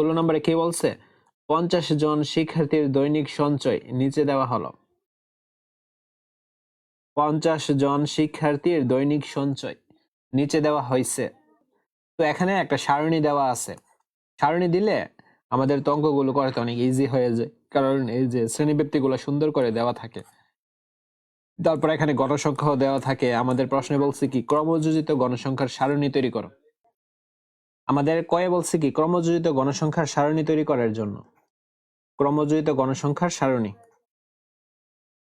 ষোলো নম্বরে কি বলছে? পঞ্চাশ জন শিক্ষার্থীর দৈনিক সঞ্চয় নিচে দেওয়া হলো। পঞ্চাশ জন শিক্ষার্থীর দৈনিক সঞ্চয় নিচে দেওয়া হয়েছে। তো এখানে একটা সারণী দেওয়া আছে। সারণী দিলে আমাদের তো অঙ্কগুলো করতে অনেক ইজি হয়ে যায়, কারণ এই যে শ্রেণীবৃত্তিগুলো সুন্দর করে দেওয়া থাকে। তারপর এখানে গণসংখ্যাও দেওয়া থাকে। আমাদের প্রশ্নে বলছে কি, ক্রমযোজিত গণসংখ্যার সারণী তৈরি করো। আমাদের কয়ে বলছে কি, ক্রমযোজিত গণসংখ্যার সারণী তৈরি করার জন্য। ক্রমযোজিত গণসংখ্যার সারণী।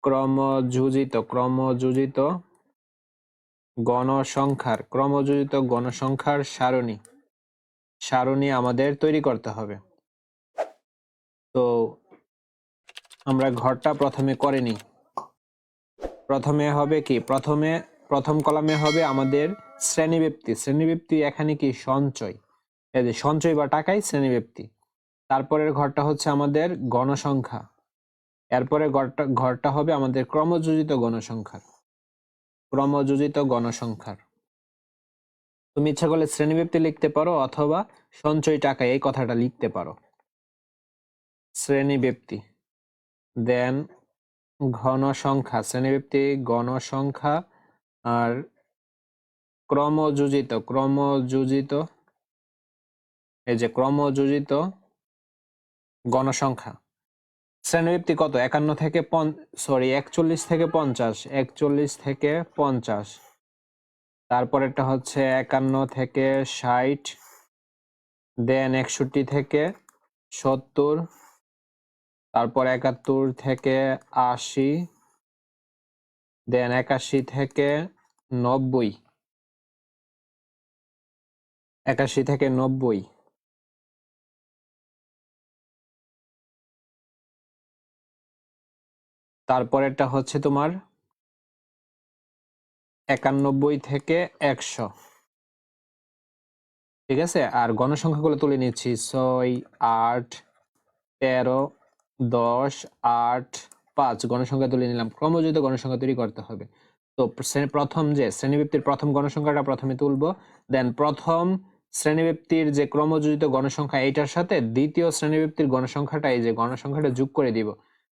ক্রমযোজিত ক্রমযোজিত গণসংখ্যার ক্রমযোজিত গণসংখ্যার সারণী। সারণী আমাদের তৈরি করতে হবে। তো আমরা ঘরটা প্রথমে করে নিই। প্রথমে হবে কি, প্রথমে, প্রথম কলামে হবে আমাদের শ্রেণীব্যক্তি। শ্রেণীব্যক্তি এখানে কি সঞ্চয়? এই যে সঞ্চয় বা টাকাই শ্রেণীব্যক্তি তারপরের ঘরটা হচ্ছে আমাদের গণসংখ্যা। এরপরে ঘরটা ঘরটা হবে আমাদের ক্রমযোজিত গণসংখ্যার ক্রমযোজিত গণসংখ্যার। তুমি ইচ্ছা করলে শ্রেণীব্যক্তি লিখতে পারো অথবা সঞ্চয় টাকা এই কথাটা লিখতে পারো। শ্রেণীব্যক্তি দেন ঘনসংখ্যা শ্রেণীব্যক্তি গণসংখ্যা আর ক্রমযোজিত ক্রমযোজিত এই যে ক্রমযোজিত গণসংখ্যা। শ্রেণীবৃত্তি কত? একান্ন থেকে সরি একচল্লিশ থেকে পঞ্চাশ, একচল্লিশ থেকে পঞ্চাশ। তারপরেরটা হচ্ছে একান্ন থেকে ষাট দেন একষট্টি থেকে সত্তর, তারপর একাত্তর থেকে আশি দেন একাশি থেকে নব্বই। একাশি থেকে নব্বই। তারপরেরটা হচ্ছে তোমার একানব্বই থেকে একশো। ঠিক আছে? আর গণসংখ্যাগুলো তুলে নিচ্ছি। ছয়, আট, তেরো, দশ, আট, পাঁচ গণসংখ্যা তুলে নিলাম। ক্রমযুক্ত গণসংখ্যা তৈরি করতে হবে। তো প্রথম যে শ্রেণীবৃত্তির প্রথম গণসংখ্যাটা প্রথমে তুলবো। দেন প্রথম শ্রেণীবৃত্তির যে ক্রমযোজিত গণসংখ্যা, এইটার সাথে দ্বিতীয় শ্রেণীবৃত্তির গণসংখ্যাটা, এই যে গণসংখ্যাটা যোগ করে দিব।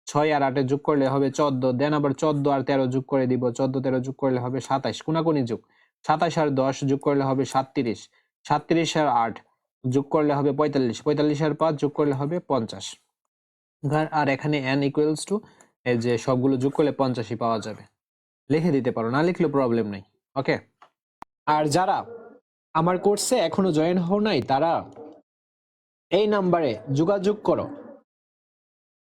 ছয় আর আটে যোগ করলে হবে চোদ্দ, দেন আবার চোদ্দ আর তেরো যোগ করে দিব, চোদ্দ, তেরো যোগ করলে হবে সাতাইশ কোনাকুনি যোগ। সাতাশ আর দশ যোগ করলে হবে সাতত্রিশ সাতত্রিশ আর আট যোগ করলে হবে পঁয়তাল্লিশ পঁয়তাল্লিশ আর পাঁচ যোগ করলে হবে পঞ্চাশ। আর- এখানে এন ইকুয়ালস টু এই যে সবগুলো যোগ করলে পঞ্চাশই পাওয়া যাবে। লিখে দিতে পারো, না লিখলে প্রবলেম নেই ওকে আর যারা আমার কোর্সে এখনও জয়েন হও নাই, তারা এই নাম্বারে যোগাযোগ করো।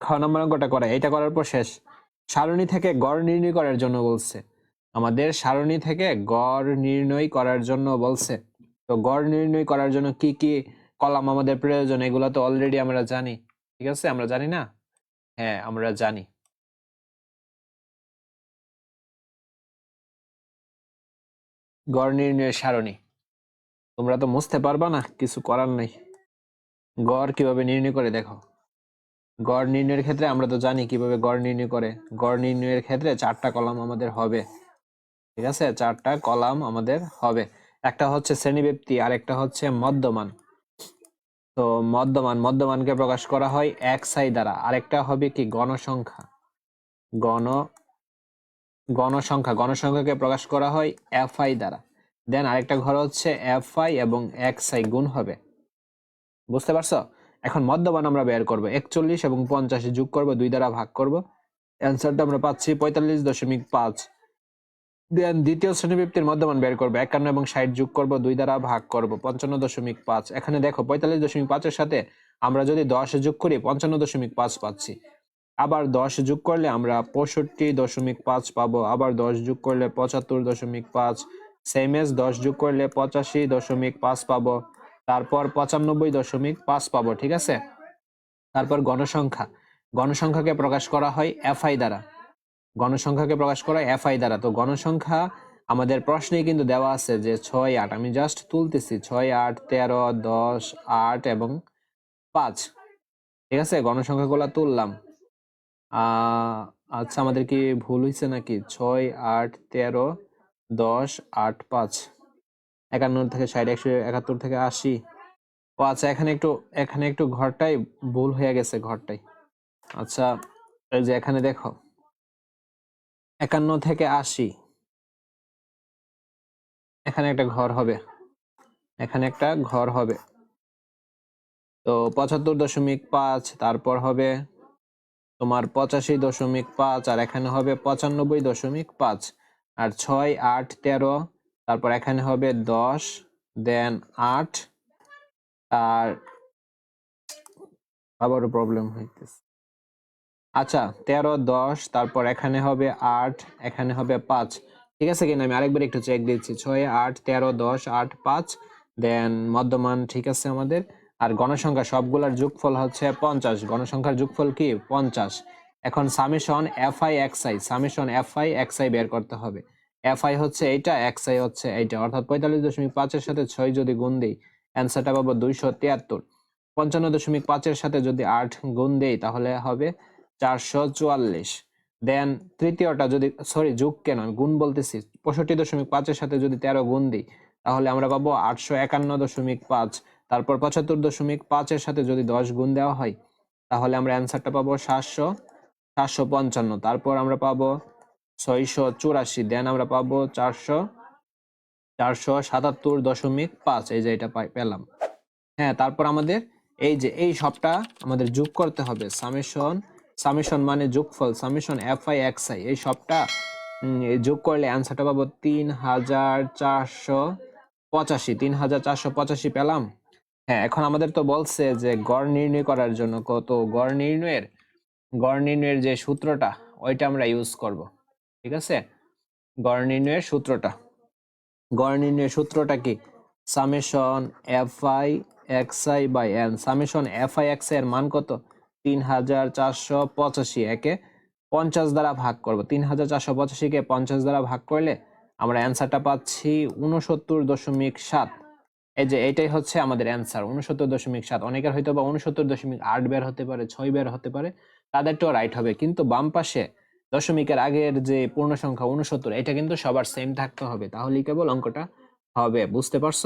খ নম্বর অঙ্কটা করাই এটা করার পর শেষ। সারণী থেকে গড় নির্ণয় করার জন্য বলছে। আমাদের সারণী থেকে গড় নির্ণয় করার জন্য বলছে। তো গড় নির্ণয় করার জন্য কি কি কলাম আমাদের প্রয়োজন, এগুলো তো অলরেডি আমরা জানি। ঠিক আছে? আমরা জানি না? হ্যাঁ আমরা জানি। গড় নির্ণয়ের সারণী। তোমরা তো মুছতে পারবা না, কিছু করার নেই। গড় কীভাবে নির্ণয় করে দেখো। গড় নির্ণয়ের ক্ষেত্রে আমরা তো জানি কীভাবে গড় নির্ণয় করে। গড় নির্ণয়ের ক্ষেত্রে চারটা কলাম আমাদের হবে। ঠিক আছে? চারটা কলাম আমাদের হবে। একটা হচ্ছে শ্রেণীব্যক্তি আর একটা হচ্ছে মধ্যমান। তো মধ্যমান, মধ্যমানকে প্রকাশ করা হয় এক সাই দ্বারা। আরেকটা হবে কি? গণসংখ্যা। গণ, গণসংখ্যা। গণসংখ্যাকে প্রকাশ করা হয় এফ আই দ্বারা। দেন আরেকটা ঘর হচ্ছে এফ আই এবং এক্স আই গুণ হবে। বুঝতে পারছ? এখন মধ্যমান আমরা বের করব, একচল্লিশ এবং পঞ্চাশে যোগ করব, দুই দ্বারা ভাগ করব। অ্যান্সারটা আমরা পাচ্ছি পঁয়তাল্লিশ দশমিক পাঁচ। দেন দ্বিতীয় শ্রেণীবৃত্তির মধ্যমান বের করব, একান্ন এবং ষাট যোগ করব, দুই দ্বারা ভাগ করব, পঞ্চান্ন দশমিক পাঁচ। এখানে দেখো পঁয়তাল্লিশ দশমিক পাঁচের সাথে আমরা যদি দশ যোগ করি, পঞ্চান্ন দশমিক পাঁচ পাচ্ছি। আবার দশ যোগ করলে আমরা পঁয়ষট্টি দশমিক পাঁচ পাবো, আবার দশ যোগ করলে পঁচাত্তর দশমিক পাঁচ। সেম এস দশ যোগ করলে পঁচাশি দশমিক পাঁচ পাবো। তারপর পঁচানব্বই দশমিক পাঁচ পাবো, ঠিক আছে? তারপর গণসংখ্যা। গণসংখ্যাকে প্রকাশ করা হয় এফআই দ্বারা। গণসংখ্যাকে প্রকাশ করা এফআই দ্বারা। তো গণসংখ্যা আমাদের প্রশ্নেই কিন্তু দেওয়া আছে যে ছয় আট। আমি জাস্ট তুলতেছি, ছয় আট, তেরো, দশ, আট এবং পাঁচ। ঠিক আছে? গণসংখ্যাগুলো তুললাম। আচ্ছা আমাদের কি ভুল হয়েছে নাকি? ছয় আট, তেরো, দশ, আট, পাঁচ। একান্ন থেকে ষাট, একশো একাত্তর থেকে আশি। ও আচ্ছা এখানে একটু এখানে একটু ঘরটাই ভুল হয়ে গেছে ঘরটাই। আচ্ছা এই যে এখানে দেখো। একান্ন থেকে আশি। এখানে একটা ঘর হবে। এখানে একটা ঘর হবে। তো পঁচাত্তর দশমিক পাঁচ, তারপর হবে তোমার পঁচাশি দশমিক পাঁচ, আর এখানে হবে পঁচানব্বই দশমিক পাঁচ। আর ছয়, আট, তেরো তারপর এখানে হবে দশ দেন আট, আর আবারও প্রবলেম হইতেছে। আচ্ছা তেরো, দশ, তারপর এখানে হবে আট, এখানে হবে পাঁচ। ঠিক আছে কিনা? আমি আরেকবার একটু চেক দিচ্ছি। ছয়, আট, তেরো, দশ, আট, পাঁচ দেন মধ্যমান, ঠিক আছে আমাদের? আর গণসংখ্যা সবগুলোর যোগফল হচ্ছে পঞ্চাশ। গণসংখ্যার যোগফল কি? পঞ্চাশ। এখন summation F I X I summation F I X I বের করতে হবে। এফ আই হচ্ছে এইটা এক্স আই হচ্ছে এইটা। অর্থাৎ পঁয়তাল্লিশ দশমিক পাঁচের সাথে ছয় যদি গুণ দিই অ্যান্সারটা পাবো দুইশো তিয়াত্তর। পঞ্চান্ন দশমিক পাঁচের সাথে যদি আট গুণ দেই, তাহলে হবে চারশো চুয়াল্লিশ। দেন তৃতীয়টা যদি সরি যোগ কেন? গুণ বলতেছি, পঁয়ষট্টি দশমিক পাঁচের সাথে যদি তেরো গুণ দিই, তাহলে আমরা পাবো আটশো একান্ন দশমিক পাঁচ। তারপর পঁচাত্তর দশমিক পাঁচের সাথে যদি দশ গুণ দেওয়া হয়, তাহলে আমরা অ্যান্সারটা পাবো সাতশো সাতশো পঞ্চান্ন। তারপর আমরা পাবো ছয়শো চুরাশি দেন আমরা পাবো চারশো চারশো সাতাত্তর দশমিক পাঁচ, এই যে এটা পেলাম। হ্যাঁ তারপর আমাদের এই যে, এই সবটা আমাদের যোগ করতে হবে সামেশন সামেশন মানে যোগফল summation F I X I এই সবটা যোগ করলে অ্যান্সারটা পাবো তিন হাজার চারশো পঁচাশি, তিন হাজার চারশো পঁচাশি পেলাম? হ্যাঁ এখন আমাদের তো বলছে যে গড় নির্ণয় করার জন্য কত গড় নির্ণয়ের গড় নির্ণয়ের যে সূত্রটা, ওইটা আমরা ইউজ করব। ঠিক আছে? গড় নির্ণয়ের সূত্রটা। গড় নির্ণয়ের সূত্রটা কি? Summation F I X I by N. Summation F I এক্সের মান কত? তিন হাজার চারশো পঁচাশি। একে পঞ্চাশ দ্বারা ভাগ করব। তিন হাজার চারশো পঁচাশিকে পঞ্চাশ দ্বারা ভাগ করলে আমরা অ্যান্সারটা পাচ্ছি উনসত্তর দশমিক সাত। এই যে এটাই হচ্ছে আমাদের অ্যান্সার উনসত্তর দশমিক সাত। অনেকের হয়তো বা উনসত্তর দশমিক আট বের হতে পারে, ছয় বের হতে পারে তাদেরটাও রাইট হবে। কিন্তু বাম পাশে দশমিকের আগের যে পূর্ণ সংখ্যা উনসত্তর এটা কিন্তু সবার সেম থাকতে হবে। তাহলেই কেবল অঙ্কটা হবে। বুঝতে পারছ?